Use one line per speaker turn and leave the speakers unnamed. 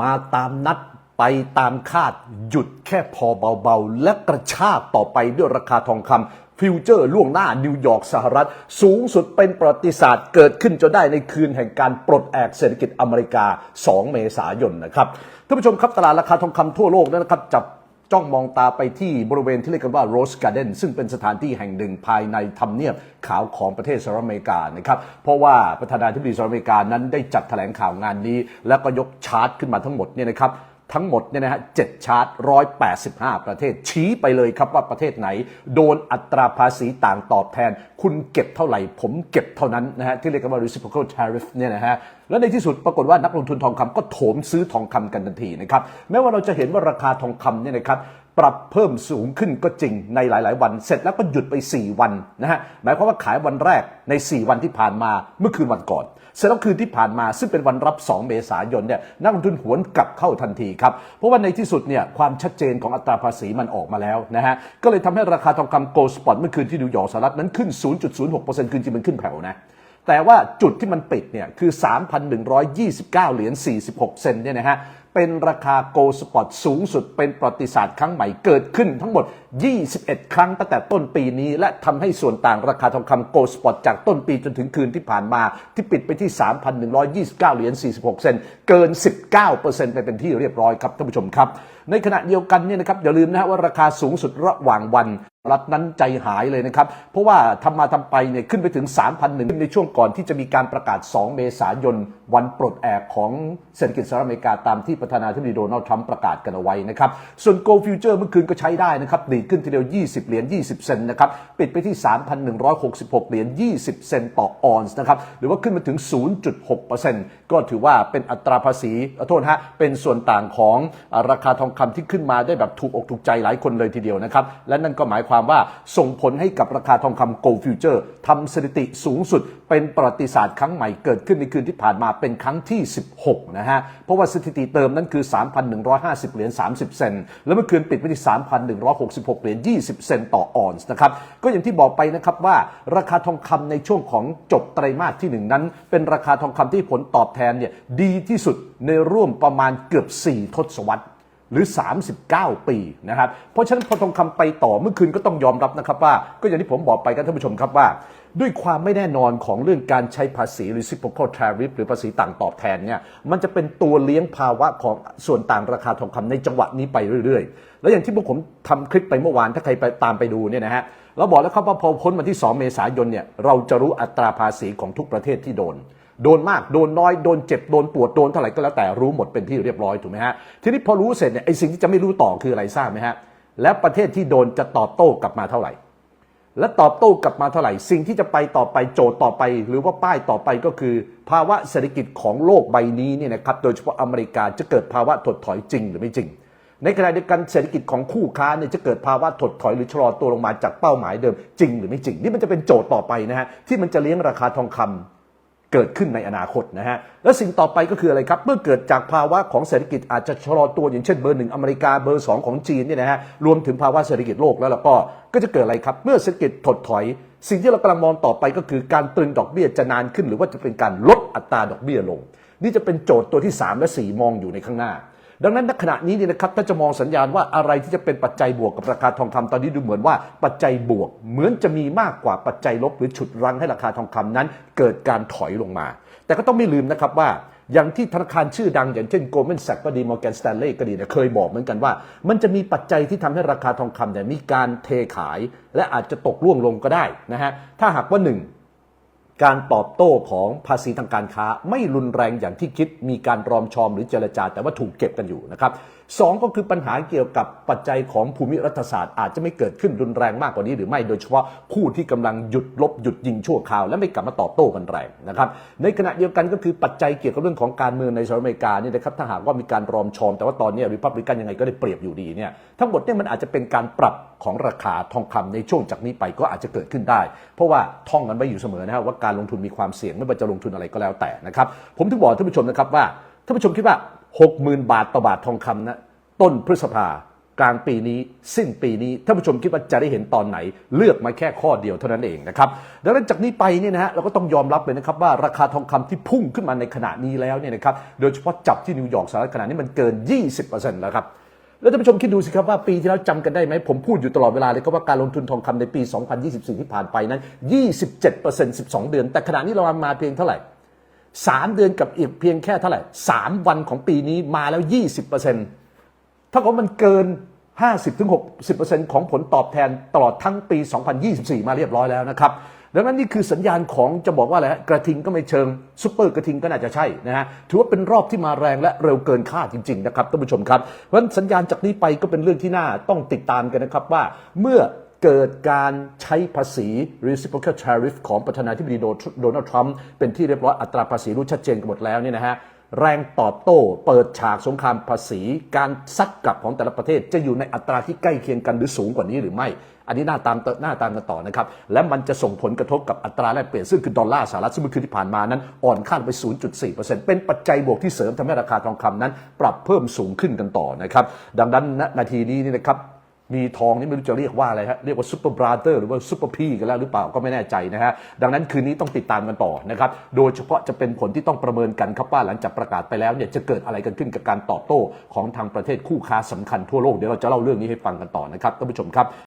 มาตามนัดไปตามคาดหยุดแค่พอเบาๆ และกระชากต่อไปด้วยราคาทองคำฟิวเจอร์ล่วงหน้านิวยอร์กสหรัฐ สูงสุดเป็นประวัติศาสตร์เกิดขึ้นจนได้ในคืนแห่งการปลดแอกเศรษฐกิจอเมริกา 2 เมษายนนะครับท่านผู้ชมครับตลาดราคาทองคำทั่วโลกนั้นนะครับจับ จ้องมองตาไปที่บริเวณที่เรียกกันว่า Rose Garden ซึ่งเป็นสถานที่แห่งหนึ่งภายในทำเนียบขาวของประเทศสหรัฐอเมริกานะครับเพราะว่าประธานาธิบดีสหรัฐอเมริกานั้นได้จัดแถลงข่าวงานนี้ แล้วก็ยกชาร์ตขึ้นมาทั้งหมดเนี่ยนะครับ ทั้งหมดเนี่ยนะฮะเจ็ดชาร์ตร้อยแประเทศ ชี้ไปเลยครับว่าประเทศไหน โดนอัตราภาษีต่างตอบแทน คุณเก็บเท่าไหร่ ผมเก็บเท่านั้นนะฮะที่เรียกกันว่า reciprocal tariff เนี่ยนะฮะและในที่สุดปรากฏว่านักลงทุนทองคำก็โถมซื้อทองคำกันทันทีนะครับแม้ว่าเราจะเห็นว่าราคาทองคำเนี่ยนะครับ ปรับเพิ่มสูงขึ้นก็จริงในหลาย ๆ วัน เสร็จแล้วก็หยุดไป 4 วันนะฮะหมายความว่าขายวันแรกใน 4 วันที่ผ่านมาเมื่อคืนวันก่อน เสร็จแล้วคืนที่ผ่านมาซึ่งเป็นวันรับ 2 เมษายนเนี่ยนักลงทุนหวนกลับเข้าทันทีครับ เพราะว่าในที่สุดเนี่ยความชัดเจนของอัตราภาษีมันออกมาแล้วนะฮะก็เลยทำให้ราคาทองคำโกลสปอตเมื่อคืนที่นิวยอร์กสหรัฐนั้นขึ้น 0.06%คืนจริงมันขึ้นแผ่วนะแต่ว่าจุดที่มันปิดเนี่ยคือ 3,129 เหรียญ 46 เซนเนี่ยนะฮะ เป็นราคาโกลสปอตสูงสุดเป็นประวัติศาสตร์ครั้งใหม่เกิดขึ้นทั้งหมด 21 ครั้งตั้งแต่ต้นปีนี้ และทำให้ส่วนต่างราคาทองคำโกลสปอตจากต้นปีจนถึงคืนที่ผ่านมา ที่ปิดไปที่ 3,129 เหรียญ 46 เซนต์เกิน 19%ไปเป็นที่เรียบร้อยครับท่านผู้ชมครับ ในขณะเดียวกันเนี่ยนะครับอย่าลืมนะฮะว่าราคาสูงสุดระหว่างวัน รัฐนั้นใจหายเลยนะครับ เพราะว่าทำมาทำไปเนี่ยขึ้นไปถึง 3,001 ในช่วงก่อนที่จะมีการประกาศ 2 เมษายน วันปลดแอกของเศรษฐกิจสหรัฐอเมริกาตามที่ประธานาธิบดีโดนัลด์ทรัมป์ประกาศกันเอาไว้นะครับ ส่วน Gold Future เมื่อคืนก็ใช้ได้นะครับดีดขึ้นทีเดียว 20 เหรียญ 20 เซนต์นะครับ ปิดไปที่ 3,166 เหรียญ 20 เซนต์ต่อออนซ์นะครับ หรือว่าขึ้นมาถึง 0.6%ก็ถือว่าเป็นอัตราภาษีขอโทษฮะเป็นส่วนต่างของราคาทองคำที่ขึ้นมาได้แบบถูกอกถูกใจหลายคนเลยทีเดียวนะครับและนั่นก็หมายความว่าส่งผลให้กับราคาทองคำ Gold Future ทำสถิติสูงสุด เป็นประวัติศาสตร์ครั้งใหม่เกิดขึ้นในคืนที่ผ่านมาเป็นครั้งที่ 16 นะฮะ เพราะว่าสถิติเติมนั้นคือ 3,150 เหรียญ 30 เซนแล้วเมื่อคืนปิดไปที่ 3,166 เหรียญ 20 เซนต์ต่อออนซ์นะครับ ก็อย่างที่บอกไปนะครับว่าราคาทองคำในช่วงของจบไตรมาสที่ 1 นั้น เป็นราคาทองคำที่ผลตอบแทนเนี่ยดีที่สุดในร่วมประมาณเกือบ 4 ทศวรรษ หรือ 39 ปีนะครับ เพราะฉะนั้นพอทองคำไปต่อเมื่อคืนก็ต้องยอมรับนะครับว่า ก็อย่างที่ผมบอกไปครับท่านผู้ชมครับว่า ด้วยความไม่แน่นอนของเรื่องการใช้ภาษี reciprocal tariff หรือภาษีต่างตอบแทนเนี่ยมันจะเป็นตัวเลี้ยงภาวะของส่วนต่างราคาทองคำในจังหวะนี้ไปเรื่อยๆ แล้วอย่างที่พวกผมทำคลิปไปเมื่อวานถ้าใครไปตามไปดูเนี่ยนะฮะเราบอกแล้วครับว่าพอพ้นมาที่ 2 เมษายนเนี่ยเราจะรู้อัตราภาษีของทุกประเทศที่โดน โดนมากโดนน้อยโดนเจ็บโดนปวดโดนเท่าไหร่ก็แล้วแต่รู้หมดเป็นที่เรียบร้อยถูกไหมฮะทีนี้พอรู้เสร็จเนี่ยไอ้สิ่งที่จะไม่รู้ต่อคืออะไรทราบไหมฮะและประเทศที่โดนจะตอบโต้กลับมาเท่าไหร่ และตอบโต้กลับมาเท่าไหร่ สิ่งที่จะไปต่อไปโจทย์ต่อไป หรือว่าป้ายต่อไปก็คือ ภาวะเศรษฐกิจของโลกใบนี้เนี่ยนะครับโดยเฉพาะอเมริกาจะเกิดภาวะถดถอยจริงหรือไม่จริง ในขณะเดียวกันเศรษฐกิจของคู่ค้าเนี่ยจะเกิดภาวะถดถอยหรือชะลอตัวลงมาจากเป้าหมายเดิมจริงหรือไม่จริง นี่มันจะเป็นโจทย์ต่อไปนะฮะที่มันจะเลี้ยงราคาทองคำ เกิดขึ้นในอนาคตนะฮะ และสิ่งต่อไปก็คืออะไรครับ เมื่อเกิดจากภาวะของเศรษฐกิจอาจจะชะลอตัวอย่างเช่นเบอร์หนึ่งอเมริกาเบอร์สองของจีนเนี่ยนะฮะ รวมถึงภาวะเศรษฐกิจโลกแล้วแล้วก็ ก็จะเกิดอะไรครับ เมื่อเศรษฐกิจถดถอย สิ่งที่เรากำลังมองต่อไปก็คือการตรึงดอกเบี้ยจะนานขึ้น หรือว่าจะเป็นการลดอัตราดอกเบี้ยลง นี่จะเป็นโจทย์ตัวที่ 3 และ 4 มองอยู่ในข้างหน้า ดังนั้นณขณะนี้เนี่ยนะครับถ้าจะมองสัญญาณว่าอะไรที่จะเป็นปัจจัยบวกกับราคาทองคำตอนนี้ดูเหมือนว่าปัจจัยบวก เหมือนจะมีมากกว่าปัจจัยลบหรือฉุดรั้งให้ราคาทองคำนั้น เกิดการถอยลงมา แต่ก็ต้องไม่ลืมนะครับว่าอย่างที่ธนาคารชื่อดังอย่างเช่น Goldman Sachs ก็ดี Morgan Stanley ก็ดีเนี่ยเคยบอกเหมือนกันว่า มันจะมีปัจจัยที่ทำให้ราคาทองคำเนี่ยมีการเทขาย และอาจจะตกล่วงลงก็ได้นะฮะถ้าหากว่าหนึ่ง การตอบโต้ของภาษีทางการค้า ไม่รุนแรงอย่างที่คิดมีการรอมชอมหรือเจรจาแต่ว่าถูกเก็บกันอยู่นะครับ สองก็คือปัญหาเกี่ยวกับปัจจัยของภูมิรัฐศาสตร์อาจจะไม่เกิดขึ้นรุนแรงมากกว่านี้หรือไม่โดยเฉพาะคู่ที่กำลังหยุดลบหยุดยิงชั่วคราว และไม่กลับมาตอบโต้กันแรงนะครับในขณะเดียวกันก็คือปัจจัยเกี่ยวกับเรื่องของการเมืองในสหรัฐอเมริกาเนี่ยนะครับถ้าหากว่ามีการรอมชอม แต่ว่าตอนนี้ริพับลิกันยังไงก็ได้เปรียบอยู่ดีเนี่ยทั้งหมดเนี่ยมันอาจจะเป็นการปรับของราคาทองคำในช่วงจากนี้ไปก็อาจจะเกิดขึ้นได้ เพราะว่าท่องกันไว้อยู่เสมอนะครับว่าการลงทุนมีความเสี่ยงไม่ว่าจะลงทุนอะไรก็แล้วแต่นะครับผมถึงบอกท่านผู้ชมนะครับว่าท่านผู้ชมคิดว่า 60,000 บาทต่อบาททองคำนะต้นพฤษภากลางปีนี้สิ้นปีนี้ท่านผู้ชมคิดว่าจะได้เห็นตอนไหน เลือกมาแค่ข้อเดียวเท่านั้นเองนะครับดังนั้นจากนี้ไปเนี่ยนะฮะเราก็ต้องยอมรับเลยนะครับว่าราคาทองคำที่พุ่งขึ้นมาในขณะนี้แล้วเนี่ยนะครับโดยเฉพาะจับที่นิวยอร์กสหรัฐขณะนี้มันเกิน 20%แล้วครับแล้วท่านผู้ชมคิดดูสิครับว่าปีที่แล้วจำกันได้ไหมผมพูดอยู่ตลอดเวลาเลยก็ว่าการลงทุนทองคำในปี 2024 ที่ผ่านไปนั้น 27% 12 เดือน แต่ขณะนี้เรามาเพียงเท่าไหร่ 3 เดือนกับอีกเพียงแค่เท่าไหร่ 3 วันของปีนี้มาแล้ว 20%เท่ากับว่ามันเกิน 50-60%ของผลตอบแทนตลอดทั้งปี 2024 มาเรียบร้อยแล้วนะครับดังนั้นนี่คือสัญญาณของจะบอกว่าอะไรกระทิงก็ไม่เชิงซุปเปอร์กระทิงก็น่าจะใช่นะฮะถือว่าเป็นรอบที่มาแรงและเร็วเกินคาดจริงๆนะครับท่านผู้ชมครับเพราะฉะนั้นสัญญาณจากนี้ไปก็เป็นเรื่องที่น่าต้องติดตามกันนะครับว่าเมื่อ เกิดการใช้ภาษี reciprocal tariff ของประธานาธิบดีโดนัลด์ทรัมป์เป็นที่เรียบร้อยอัตราภาษีรู้ชัดเจนกันหมดแล้วเนี่ยนะฮะแรงตอบโต้เปิดฉากสงครามภาษี การซัดกลับของแต่ละประเทศจะอยู่ในอัตราที่ใกล้เคียงกันหรือสูงกว่านี้หรือไม่ อันนี้น่าตามหน้าตามกันต่อนะครับ และมันจะส่งผลกระทบกับอัตราแลกเปลี่ยนซึ่งคือดอลลาร์สหรัฐซึ่งเมื่อคืนที่ผ่านมานั้น อ่อนค่าไป 0.4%เป็นปัจจัยบวกที่เสริมทำให้ราคาทองคำนั้น ปรับเพิ่มสูงขึ้นกันต่อนะครับดังนั้นณนาทีนี้นี่นะครับ มีทองนี่ไม่รู้จะเรียกว่าอะไรฮะเรียกว่าซูเปอร์บราเตอร์หรือว่าซูเปอร์พีกันแล้วหรือเปล่าก็ไม่แน่ใจนะฮะดังนั้นคืนนี้ต้องติดตามกันต่อนะครับโดยเฉพาะจะเป็นผลที่ต้องประเมินกันครับว่าหลังจากประกาศไปแล้วเนี่ยจะเกิดอะไรกันขึ้นกับการตอบโต้ของทางประเทศคู่ค้าสำคัญทั่วโลกเดี๋ยวเราจะเล่าเรื่องนี้ให้ฟังกันต่อนะครับท่านผู้ชมครับ